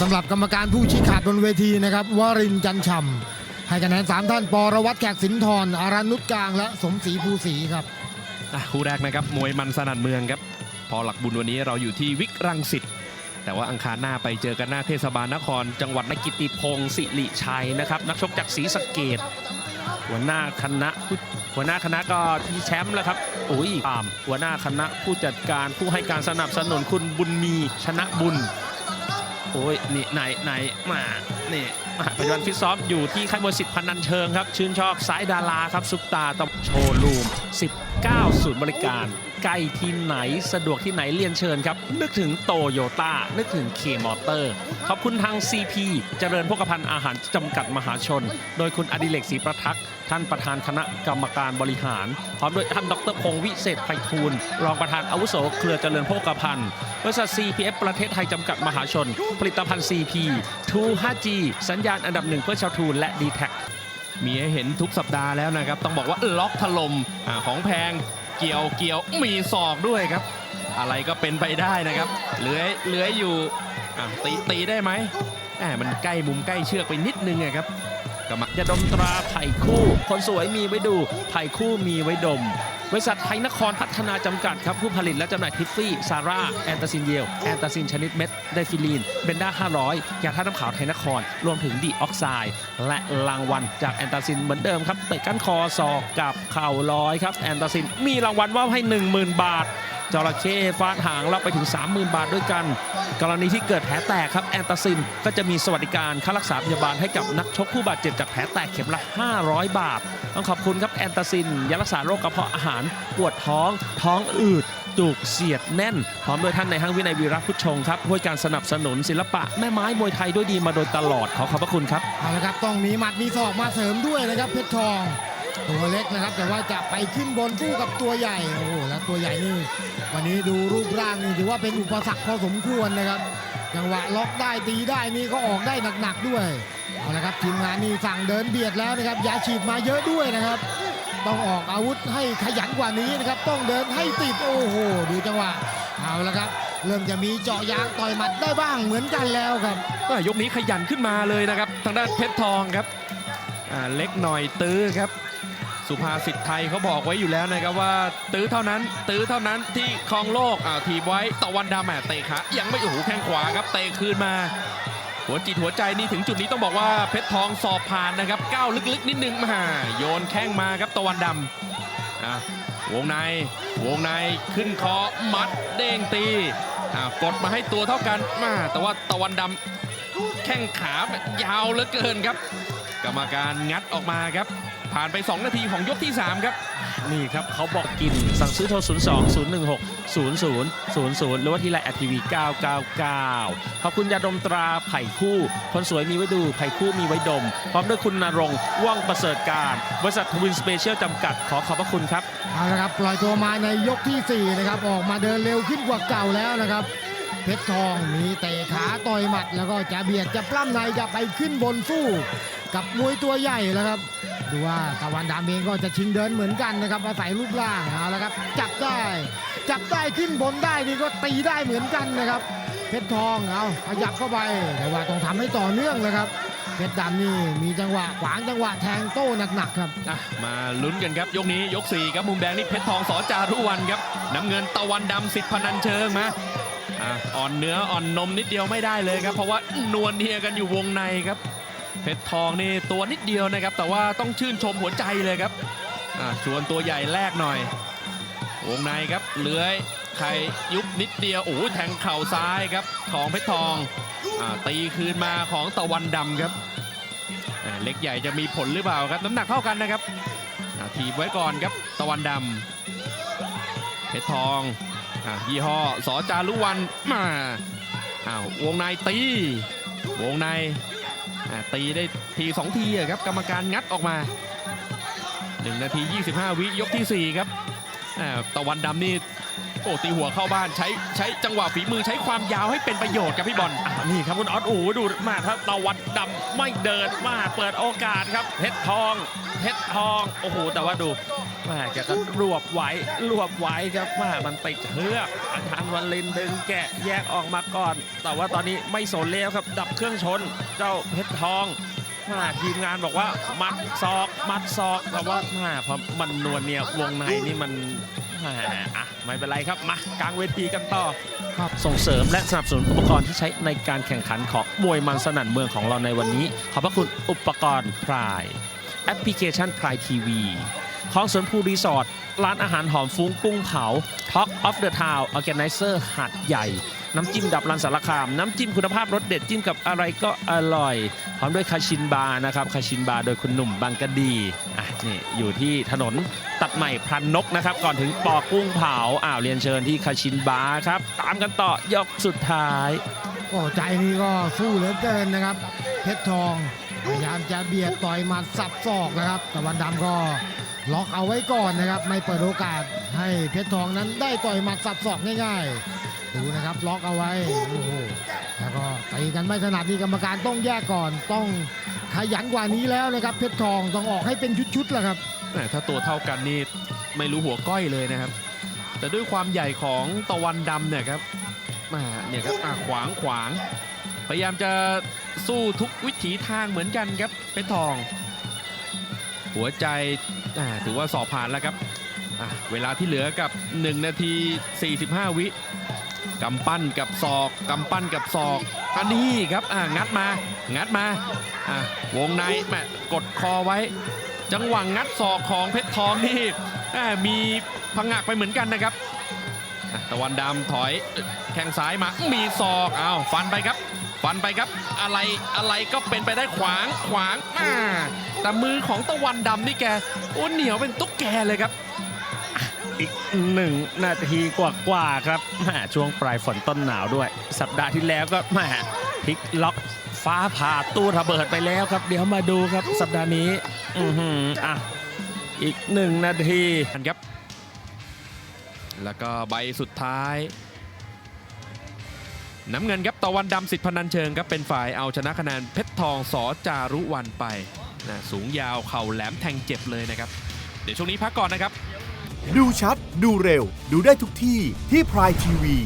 สำหรับกรรมการผู้ชี้ขาดบนเวทีนะครับวรินจันฉ่ำให้คะแนนสามท่านปรวัตรแขกสินทรอารันนุชกลางและสมศรีภูศรีครับอะคู่แรกนะครับมวยมันสนั่นเมืองครับ พอหลักบุญวันนี้เราอยู่ที่วิกรังสิตแต่ว่าอังคารหน้าไปเจอกันหน้าเทศบาลนคร จังหวัดนกิติพงศ์สิริชัยนะครับนักชกจากศรีสะเกดหัวหน้าคณะผู้หัวหน้าคณะก็ที่แชมป์แล้วครับโอ้ยตามหัวหน้าคณะผู้จัดการผู้ให้การสนับสนุนคุณบุญมีชนะบุญ โอ้ยนี่ไหนไหนมานี่มาปัจจุบันฟิตซ้อมอยู่ที่ค่ายมวยสิทธิ์พนันเชิงครับ ชื่นชอบสายดาราครับซุปตาตบโชว์รูม 19ศูนย์บริการใกล้ที่ไหนสะดวกที่ไหนเรียนเชิญครับ นึกถึงโตโยต้านึกถึงเคมอเตอร์ ขอบคุณทาง CP เจริญพกพันธ์อาหารจำกัดมหาชน โดยคุณอดิเรกศรีประทักษ์ท่านประธานคณะกรรมการบริหาร พร้อมด้วยท่านดรพงศ์วิเศษไพฑูรย์รองประธานอาวุโสเครือเจริญพกพันธ์บริษัท CPF ประเทศไทยจำกัดมหาชน ผลิตภัณฑ์ CP 2 5G สัญญาณอันดับหนึ่งเพื่อชาวทูนและ d t แทมีให้เห็นทุกสัปดาห์แล้วนะครับ ต้องบอกว่าล็อกถล่มอของแพง เกี่ยวเกี่ยวมีศอกด้วยครับ อะไรก็เป็นไปได้นะครับเหลือยเหลือยอยู่ตีตีได้ไหมแหมมันใกล้มุมใกล้เชือกไปนิดนึงครับกำมัจะดมตราไผ่คู่ คนสวยมีไว้ดูไผ่คู่มีไว้ดม บริษัทไทยนครพัฒนาจำกัดครับผู้ผลิตและจำหน่ายทิฟฟี่ ซาร่า แอนตาซินเยล แอนตาซินชนิดเม็ด ไดฟิลีน เบนด้า 500 ยาท่าน้ำขาวไทยนคร รวมถึงดีออกไซด์และรางวัลจากแอนตาซินเหมือนเดิมครับเตะก้านคอศอกกับเข่าร้อยครับแอนตาซินมีรางวัลว่าให้ 10,000 บาท จระเข้ฟาดหางรับไปถึง 30,000 บาทด้วยกัน กรณีที่เกิดแผลแตกครับแอนตาซินก็จะมีสวัสดิการค่ารักษาพยาบาลให้กับนักชกผู้บาดเจ็บจากแผลแตกเข็มละ 500 บาท ต้องขอบคุณครับแอนตาซินยารักษาโรคกระเพาะอาหารปวดท้อง ท้องอืดจุกเสียดแน่น พร้อมโดยท่านในห้างวินัยวีรพุชงครับด้วยการสนับสนุนศิลปะแม่ไม้มวยไทยด้วยดีมาโดยตลอดขอขอบพระคุณครับเอาละครับต้องมีหมัดมีศอกมาเสริมด้วยนะครับเพชรทอง ตัวเล็กนะครับ แต่ว่าจะไปขึ้นบนสู้กับตัวใหญ่โอ้โหแล้วตัวใหญ่นี่วันนี้ดูรูปร่างนี่ถือว่าเป็นอุปสรรคพอสมควรนะครับจังหวะล็อกได้ตีได้นี่ก็ออกได้หนักๆด้วยเอาละครับทีมงานนี่สั่งเดินเบียดแล้วนะครับยาฉีดมาเยอะด้วยนะครับ ต้องออกอาวุธให้ขยันกว่านี้นะครับ ต้องเดินให้ติดโอ้โหดูจังหวะเอาละครับ เริ่มจะมีเจาะยางต่อยหมัดได้บ้างเหมือนกันแล้วครับยกนี้ขยันขึ้นมาเลยนะครับ ทางด้านเพชรทองครับเล็กหน่อยตื้อครับ สุภาษิตไทยเขาบอกไว้อยู่แล้วนะครับว่า ตื้อเท่านั้น ตื้อเท่านั้นที่ครองโลกอ่าทีบไว้ตะวันดำแหมเตะขายังไม่โอ้โหแข้งขวาครับเตะคืนมา หัวจิตหัวใจนี่ถึงจุดนี้ต้องบอกว่าเพชรทองสอบผ่านนะครับก้าวลึกๆ นิดนึงมาโยนแข้งมาครับตะวันดำอะวงในวงในขึ้นคอมัดเด้งตีอะกดมาให้ตัวเท่ากันมาแต่ว่าตะวันดำแข้งขายาวเหลือเกินครับ กรรมการงัดออกมาครับ ผ่านไป 2 นาทีของยกที่ 3 ครับ นี่ครับเขาบอกกินสั่งซื้อโทร 02 016 00 00 หรือว่าที่ไลน์แอทีวี999 ขอบคุณยาดมตราไผ่คู่ คนสวยมีไว้ดูไผ่คู่มีไว้ดม พร้อมด้วยคุณนรงค์ว่องประเสริฐการ บริษัททวินสเปเชียลจำกัดขอขอบพระคุณครับ เอาละครับ ปล่อยตัวมาในยกที่ 4 นะครับ ออกมาเดินเร็วขึ้นกว่าเก่าแล้วนะครับ เพชรทองมีเตะขาต่อยหมัดแล้วก็จะเบียดจะปล้ำในจะไปขึ้นบนสู้ กับมวยตัวใหญ่แล้วครับ ดูว่าตะวันดำเองก็จะชิงเดินเหมือนกันนะครับอาศัยรูปร่างเอาละครับ จับได้ จับได้ขึ้นบนได้นี่ก็ตีได้เหมือนกันนะครับเพชรทองเอาขยับเข้าไปแต่ว่าต้องทำให้ต่อเนื่องนะครับเพชรดำนี่มีจังหวะขวางจังหวะแทงโต้หนักๆครับมาลุ้นกันครับยกนี้ยก4ครับมุมแดงนี่เพชรทองสอจารุวันครับน้ำเงินตะวันดำสิทธิ์พนันเชิงมา อะอ่อนเนื้ออ่อนนมนิดเดียวไม่ได้เลยครับ เพราะว่านวลเนียกันอยู่วงในครับ เพชรทองนี่ตัวนิดเดียวนะครับ แต่ว่าต้องชื่นชมหัวใจเลยครับอะชวนตัวใหญ่แรกหน่อย วงในครับเลื้อยใครยุบนิดเดียวโอ้โหแทงเข่าซ้ายครับของเพชรทองอ่าตีคืนมาของตะวันดำครับอ่าเล็กใหญ่จะมีผลหรือเปล่าครับน้ำหนักเท่ากันนะครับอ่าถีบไว้ก่อนครับตะวันดำเพชรทอง อ่ายี่ห้อสอจารุวันมาอ้าววงในตี วงในอ่าตีได้ทีสองทีอะครับกรรมการงัดออกมา 1 นาที 25 วิยกทีสี่ 4 ครับอ่าตะวันดำนี่โอ้ตีหัวเข้าบ้านใช้ใช้จังหวะฝีมือใช้ความยาวให้เป็นประโยชน์ครับพี่บอล อะนี่ครับคุณออสโอ้ดูมาถ้าตะวันดำไม่เดินมาเปิดโอกาสครับเพชรทอง เพชรทอง โอ้โห แต่ว่าดูแม่แกก็รวบไว้รวบไว้ครับแม่มันติดเชือกอังคารวันลินดึงแกะแยกออกมาก่อน แต่ว่าตอนนี้ไม่สนแล้วครับ ดับเครื่องชน เจ้าเพชรทองแม่ทีมงานบอกว่ามัดศอก มัดศอกแต่ว่าแม่พอมันนวลเนี่ยวงในนี่มันแหมอะไม่เป็นไรครับ มากลางเวทีกันต่อส่งเสริมและสนับสนุนอุปกรณ์ที่ใช้ในการแข่งขันของมวยมันสนั่นเมืองของเราในวันนี้ ขอบพระคุณอุปกรณ์พราย ปพลิเคชันพรายทีวีของสวนภูรีสอร์ทร้านอาหารหอมฟุ้งกุ้งเผา Talk of the Town Organizer หาดใหญ่ น้ำจิ้มดับรันสารคาม น้ำจิ้มคุณภาพรสเด็ดจิ้มกับอะไรก็อร่อย พร้อมด้วยคาชินบาร์นะครับคาชินบาร์โดยคุณหนุ่มบางกะดีอะนี่อยู่ที่ถนนตัดใหม่พรันนกนะครับ ก่อนถึงปอกุ้งเผาอ้าวเรียนเชิญที่คาชินบาร์ครับ ตามกันต่อยกสุดท้าย โอ้ใจนี่ก็สู้เหลือเกินนะครับเพชรทอง พยายามจะเบียดต่อยหมัดสับศอกนะครับตะวันดำก็ล็อกเอาไว้ก่อนนะครับ ไม่เปิดโอกาสให้เพชรทองนั้นได้ต่อยหมัดสับศอกง่ายๆ ดูนะครับล็อกเอาไว้โอ้โหแล้วก็ตีกันไม่ถนัดนี่กรรมการต้องแยกก่อนต้องขยันกว่านี้แล้วนะครับ เพชรทองต้องออกให้เป็นชุดๆแหละครับแหม่ถ้าตัวเท่ากันนี่ไม่รู้หัวก้อยเลยนะครับ แต่ด้วยความใหญ่ของตะวันดำเนี่ยครับมาเนี่ยครับขวางขวาง พยายามจะสู้ทุกวิถีทางเหมือนกันครับเพชรทอง หัวใจอ่าถือว่าสอบผ่านแล้วครับเวลาที่เหลือกับ 1 นาที 45 วิกำปั้นกับศอกกำปั้นกับศอกอันนี้ครับอะงัดมา งัดมาวงในแม่กดคอไว้ จังหวะงงัดศอกของเพชรทองนี่มีพังงักไปเหมือนกันนะครับตะวันดำถอยแข้งซ้ายมา มีศอกอ้าวฟันไปครับ ฟันไปครับ อะไรอะไรก็เป็นไปได้ขวางขวางอ่าแต่มือของตะวันดำนี่แกโอ้เหนียวเป็นตุ๊กแกเลยครับ อีกหนึ่งนาทีกว่าๆครับแหมช่วงปลายฝนต้นหนาวด้วย สัปดาห์ที่แล้วก็แหมพลิกล็อกฟ้าผ่าตู้ระเบิดไปแล้วครับ เดี๋ยวมาดูครับสัปดาห์นี้ อือหืออะอีกหนึ่งนาทีกันครับ แล้วก็ใบสุดท้าย น้ำเงินครับตะวันดำสิทธิ์พนันเชิงครับเป็นฝ่ายเอาชนะคะแนนเพชรทองสอจารุวันไปนะสูงยาวเข่าแหลมแทงเจ็บเลยนะครับ เดี๋ยวช่วงนี้พักก่อนนะครับ ดูชัด ดูเร็ว ดูได้ทุกที่ที่พรายทีวี